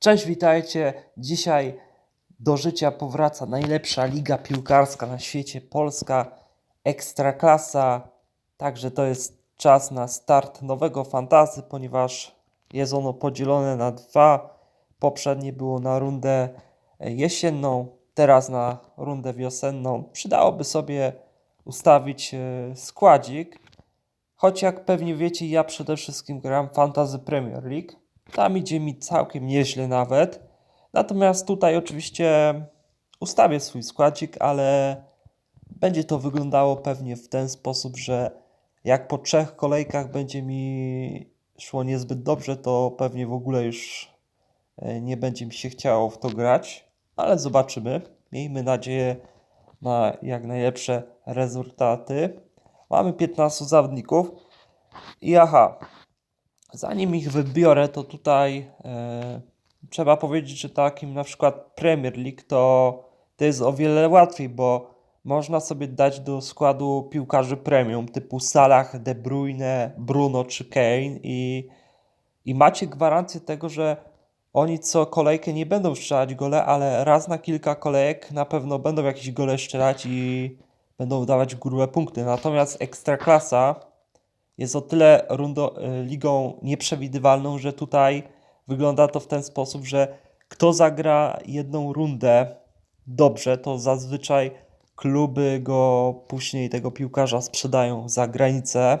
Cześć, witajcie. Dzisiaj do życia powraca najlepsza liga piłkarska na świecie, Polska Ekstraklasa. Także to jest czas na start nowego fantazy, ponieważ jest ono podzielone na dwa. Poprzednie było na rundę jesienną, teraz na rundę wiosenną. Przydałoby sobie ustawić e, składzik. Choć jak pewnie wiecie, ja przede wszystkim gram Fantasy Premier League. Tam idzie mi całkiem nieźle nawet. Natomiast tutaj oczywiście ustawię swój składzik, ale będzie to wyglądało pewnie w ten sposób, że jak po trzech kolejkach będzie mi szło niezbyt dobrze, to pewnie w ogóle już e, nie będzie mi się chciało w to grać, ale zobaczymy. Miejmy nadzieję na jak najlepsze rezultaty. Mamy 15 zawodników i aha, zanim ich wybiorę, to tutaj e, trzeba powiedzieć, że takim na przykład Premier League to, to jest o wiele łatwiej, bo można sobie dać do składu piłkarzy premium typu Salah, De Bruyne, Bruno czy Kane i, i macie gwarancję tego, że oni co kolejkę nie będą strzelać gole, ale raz na kilka kolejek na pewno będą jakieś gole strzelać i będą dawać grube punkty. Natomiast Ekstraklasa jest o tyle rundo, y, ligą nieprzewidywalną, że tutaj wygląda to w ten sposób, że kto zagra jedną rundę dobrze, to zazwyczaj kluby go później tego piłkarza sprzedają za granicę.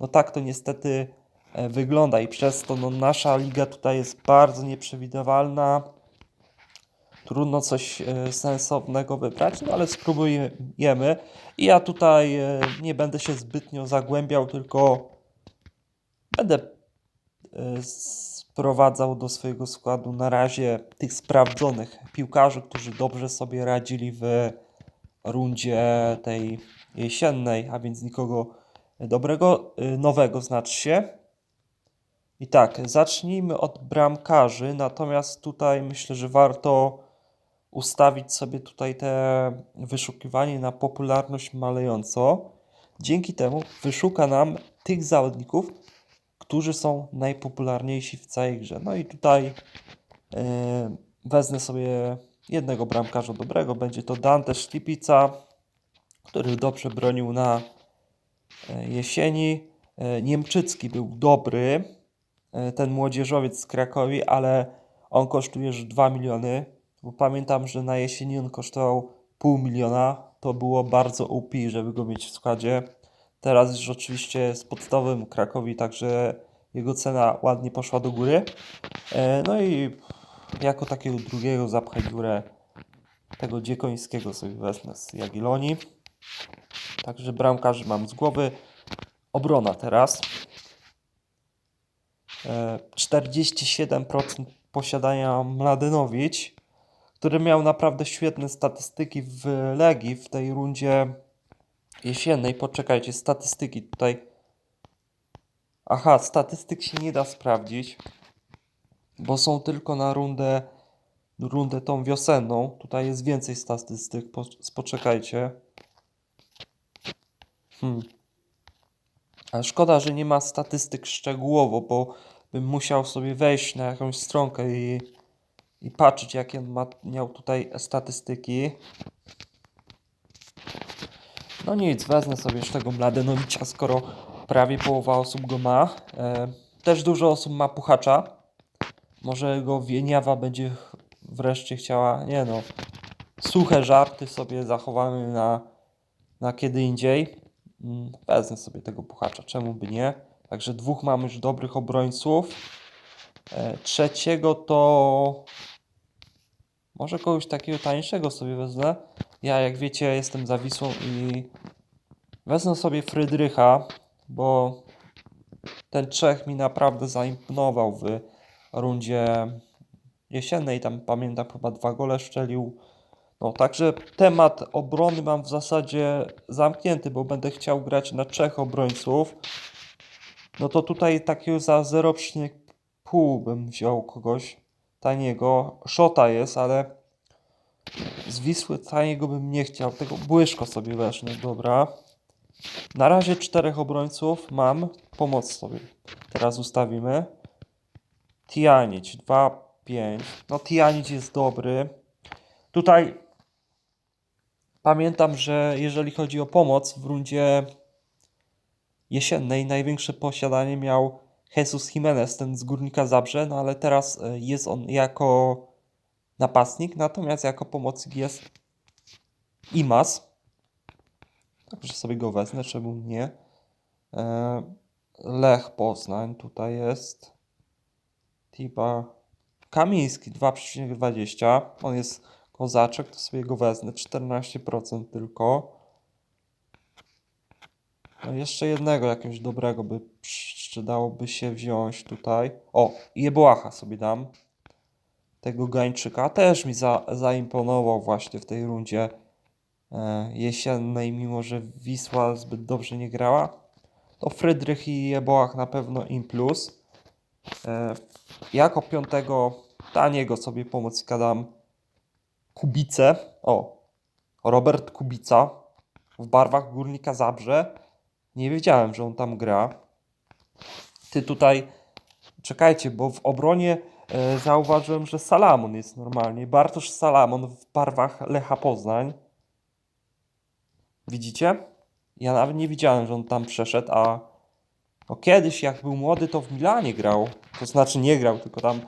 No tak to niestety e, wygląda i przez to no, nasza liga tutaj jest bardzo nieprzewidywalna. Trudno coś e, sensownego wybrać, no ale spróbujemy. I ja tutaj e, nie będę się zbytnio zagłębiał, tylko będę e, sprowadzał do swojego składu na razie tych sprawdzonych piłkarzy, którzy dobrze sobie radzili w rundzie tej jesiennej, a więc nikogo dobrego, nowego znaczy się. I tak, zacznijmy od bramkarzy, natomiast tutaj myślę, że warto ustawić sobie tutaj te wyszukiwanie na popularność malejąco. Dzięki temu wyszuka nam tych zawodników, którzy są najpopularniejsi w całej grze. No i tutaj yy, wezmę sobie jednego bramkarza dobrego. Będzie to Dante Szlipica, który dobrze bronił na e, jesieni. E, Niemczycki był dobry, ten młodzieżowiec z Krakowi, ale on kosztuje już 2 miliony. Bo pamiętam, że na jesieni on kosztował pół miliona. To było bardzo OP, żeby go mieć w składzie. Teraz już oczywiście jest podstawowym Krakowi, także jego cena ładnie poszła do góry. No i jako takiego drugiego zapchaj górę tego dziekońskiego sobie wezmę z Jagiellonii. Także bramkarzy mam z głowy. Obrona teraz. E, 47% posiadania Mladenowicz, który miał naprawdę świetne statystyki w Legii w tej rundzie jesiennej. Poczekajcie, statystyki tutaj. Aha, statystyk się nie da sprawdzić, bo są tylko na rundę rundę tą wiosenną. Tutaj jest więcej statystyk, po, poczekajcie. Hmm. A szkoda, że nie ma statystyk szczegółowo, bo bym musiał sobie wejść na jakąś stronkę i, i patrzeć, jakie ma, miał tutaj statystyki. No nic, wezmę sobie już tego Mladenowicza, skoro prawie połowa osób go ma. E, też dużo osób ma puchacza. Może go Wieniawa będzie wreszcie chciała, nie no, suche żarty sobie zachowamy na, na kiedy indziej. Mm, Wezmę sobie tego puchacza, czemu by nie. Także dwóch mamy już dobrych obrońców. E, trzeciego to może kogoś takiego tańszego sobie wezmę. Ja, jak wiecie, jestem za Wisłą i wezmę sobie Frydrycha, bo ten Czech mi naprawdę zaimponował w rundzie jesiennej, tam pamiętam chyba dwa gole szczelił. No, także temat obrony mam w zasadzie zamknięty, bo będę chciał grać na trzech obrońców. No to tutaj takiego za 0,5 bym wziął kogoś taniego. Szota jest, ale z Wisły taniego bym nie chciał. Tego błyszko sobie wezmę, dobra. Na razie czterech obrońców mam. Pomoc sobie teraz ustawimy. Tianić, dwa 5. No Tianic jest dobry. Tutaj pamiętam, że jeżeli chodzi o pomoc w rundzie jesiennej, największe posiadanie miał Jesus Jimenez, ten z Górnika Zabrze, no ale teraz e, jest on jako napastnik, natomiast jako pomocnik jest Imas. Także sobie go wezmę, czemu nie. E, Lech Poznań tutaj jest. Tiba Kamiński 2,20. On jest kozaczek, to sobie go wezmę. 14% tylko. No jeszcze jednego jakiegoś dobrego by przydałoby się wziąć tutaj. O, Jebłacha sobie dam. Tego Gańczyka też mi za, zaimponował właśnie w tej rundzie e, jesiennej, mimo że Wisła zbyt dobrze nie grała. To Frydrych i Jebołach na pewno im plus. E, jako piątego taniego sobie pomocnika dam Kubicę. O, Robert Kubica w barwach Górnika Zabrze. Nie wiedziałem, że on tam gra. Ty tutaj, czekajcie, bo w obronie e, zauważyłem, że Salamon jest normalnie. Bartosz Salamon w barwach Lecha Poznań. Widzicie? Ja nawet nie widziałem, że on tam przeszedł, a no kiedyś jak był młody, to w Milanie grał. To znaczy nie grał, tylko tam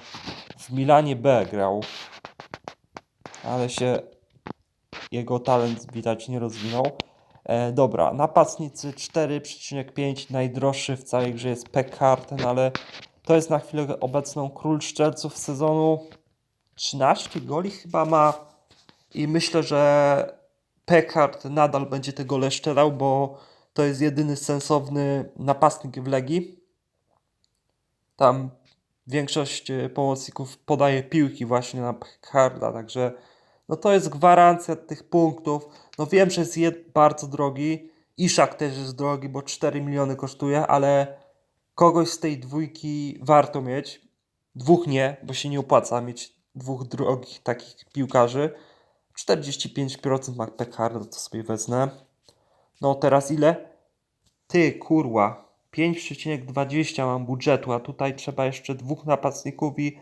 w Milanie B grał. Ale się jego talent widać nie rozwinął. E, dobra, napastnicy 4,5, najdroższy w całej grze jest Pekkarten, ale to jest na chwilę obecną król szczelców sezonu. 13 goli chyba ma i myślę, że Pekard nadal będzie te gole szczelał, bo to jest jedyny sensowny napastnik w Legii. Tam większość e, pomocników podaje piłki właśnie na Pekarda, także no to jest gwarancja tych punktów. No wiem, że jest bardzo drogi. Iszak też jest drogi, bo 4 miliony kosztuje, ale kogoś z tej dwójki warto mieć. Dwóch nie, bo się nie opłaca mieć dwóch drogich takich piłkarzy. 45% ma Pekarda, to sobie wezmę. No teraz ile? Ty, kurwa. 5,20 mam budżetu, a tutaj trzeba jeszcze dwóch napastników i,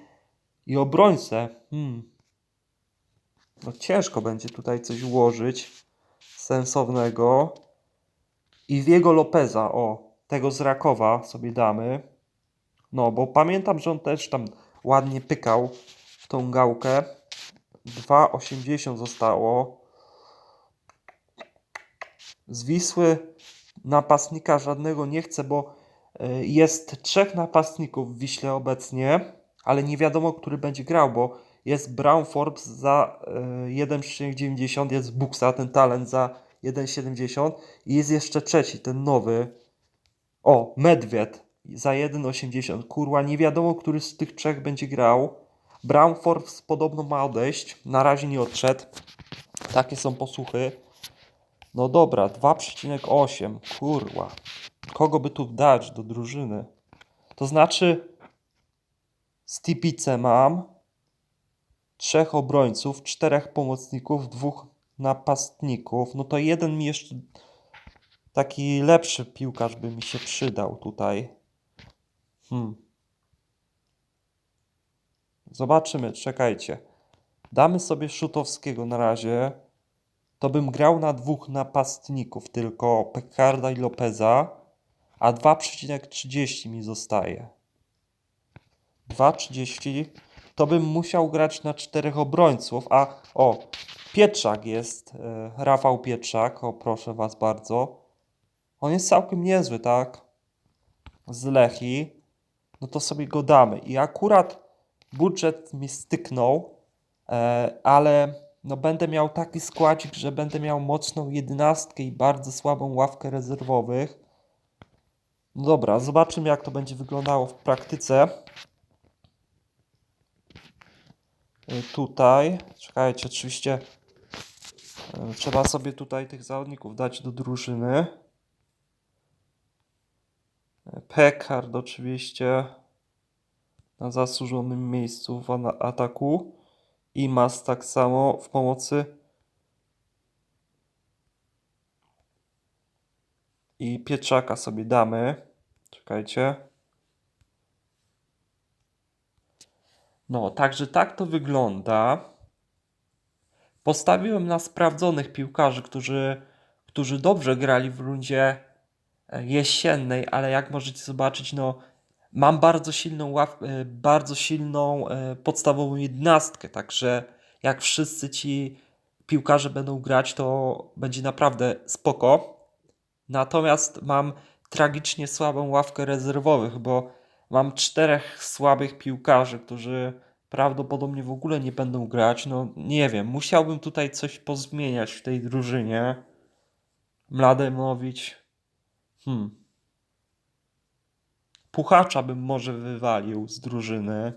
i obrońcę. Hmm. No ciężko będzie tutaj coś ułożyć sensownego. I Diego Lopeza, o, tego z Rakowa sobie damy. No, bo pamiętam, że on też tam ładnie pykał w tą gałkę. 2,80 zostało. Z Wisły napastnika żadnego nie chcę, bo y, jest trzech napastników w Wiśle obecnie, ale nie wiadomo, który będzie grał, bo jest Brown Forbes za y, 1,90, jest Buxa, ten talent za 1,70 i jest jeszcze trzeci, ten nowy. O, Medwied za 1,80. Kurwa, nie wiadomo, który z tych trzech będzie grał. Brown Forbes podobno ma odejść, na razie nie odszedł. Takie są posłuchy. No dobra, 2,8. Kurwa. Kogo by tu dać do drużyny? To znaczy Stipicę mam, trzech obrońców, czterech pomocników, dwóch napastników. No to jeden mi jeszcze taki lepszy piłkarz by mi się przydał tutaj. Hmm. Zobaczymy, czekajcie. Damy sobie Szutowskiego na razie. To bym grał na dwóch napastników, tylko Pekarda i Lopeza, a 2,30 mi zostaje. 2,30 to bym musiał grać na czterech obrońców, a o, Pietrzak jest, e, Rafał Pietrzak, o proszę was bardzo. On jest całkiem niezły, tak? Z Lechi. No to sobie go damy. I akurat budżet mi styknął, e, ale no będę miał taki składzik, że będę miał mocną jedenastkę i bardzo słabą ławkę rezerwowych. No dobra, zobaczymy jak to będzie wyglądało w praktyce. Y, Tutaj, czekajcie, oczywiście y, trzeba sobie tutaj tych zawodników dać do drużyny. Y, Pekard oczywiście na zasłużonym miejscu w ataku. I Mas tak samo w pomocy. I Pietrzaka sobie damy. Czekajcie. No, także tak to wygląda. Postawiłem na sprawdzonych piłkarzy, którzy, którzy dobrze grali w rundzie e, jesiennej, ale jak możecie zobaczyć, no, mam bardzo silną, e, bardzo silną e, podstawową jedenastkę, także jak wszyscy ci piłkarze będą grać, to będzie naprawdę spoko. Natomiast mam tragicznie słabą ławkę rezerwowych, bo mam czterech słabych piłkarzy, którzy prawdopodobnie w ogóle nie będą grać. No nie wiem, musiałbym tutaj coś pozmieniać w tej drużynie. Mlademowicz. Hmm. Puchacza bym może wywalił z drużyny.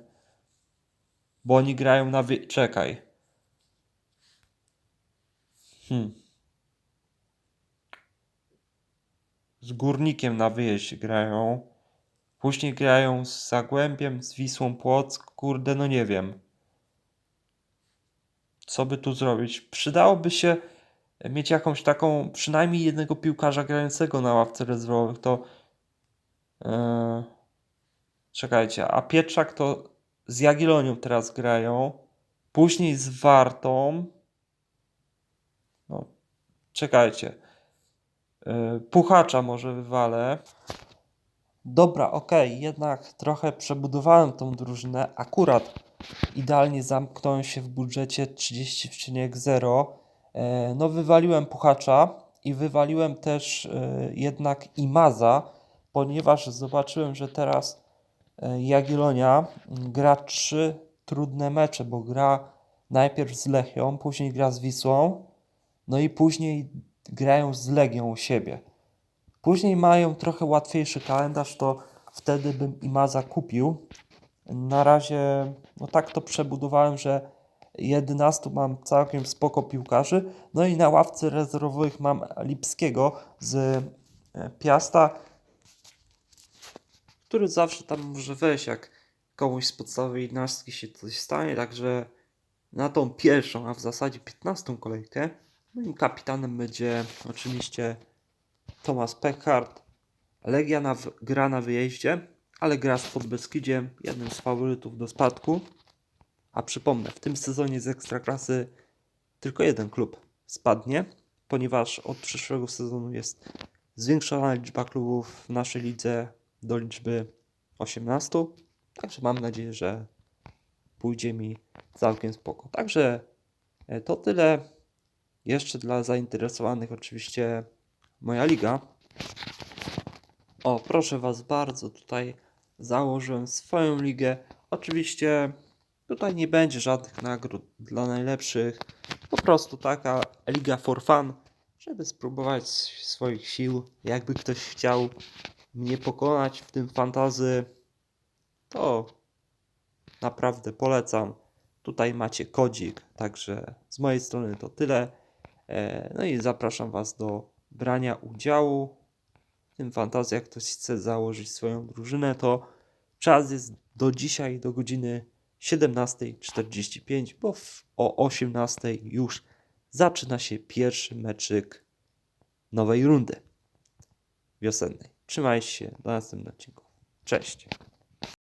Bo oni grają na wy... Czekaj. Hmm. Z Górnikiem na wyjeździe grają. Później grają z Zagłębiem, z Wisłą Płock. Kurde, no nie wiem. Co by tu zrobić? Przydałoby się mieć jakąś taką, przynajmniej jednego piłkarza grającego na ławce rezerwowych. To. Yy... Czekajcie, a Pietrzak to z Jagiellonią teraz grają. Później z Wartą. No, czekajcie. Yy, Puchacza może wywalę. Dobra, okej, jednak trochę przebudowałem tą drużynę. Akurat idealnie zamknąłem się w budżecie 30,0. E, No, wywaliłem Puchacza i wywaliłem też e, jednak Imaza, ponieważ zobaczyłem, że teraz e, Jagiellonia mm, gra trzy trudne mecze, bo gra najpierw z Lechią, później gra z Wisłą, no i później grają z Legią u siebie. Później mają trochę łatwiejszy kalendarz, to wtedy bym Imaza kupił. Na razie, no tak to przebudowałem, że 11 mam całkiem spoko piłkarzy. No i na ławce rezerwowych mam Lipskiego z e, Piasta, który zawsze tam może wejść, jak komuś z podstawowej 11 się coś stanie. Także na tą pierwszą, a w zasadzie 15 kolejkę moim kapitanem będzie oczywiście Thomas Peckhardt. Legia na, gra na wyjeździe, ale gra z Podbeskidziem, jednym z faworytów do spadku. A przypomnę, w tym sezonie z Ekstraklasy tylko jeden klub spadnie, ponieważ od przyszłego sezonu jest zwiększona liczba klubów w naszej lidze do liczby 18. Także mam nadzieję, że pójdzie mi całkiem spoko. Także e, to tyle. Jeszcze dla zainteresowanych oczywiście moja liga. O, proszę Was bardzo, tutaj założyłem swoją ligę. Oczywiście tutaj nie będzie żadnych nagród dla najlepszych. Po prostu taka liga for fun, żeby spróbować swoich sił. Jakby ktoś chciał mnie pokonać w tym fantazy, to naprawdę polecam. Tutaj macie kodzik, także z mojej strony to tyle. E, No i zapraszam Was do brania udziału w tym fantazji. Jak ktoś chce założyć swoją drużynę, to czas jest do dzisiaj, do godziny 17.45, bo w, o 18.00 już zaczyna się pierwszy meczyk nowej rundy wiosennej. Trzymaj się, do następnego odcinku. Cześć.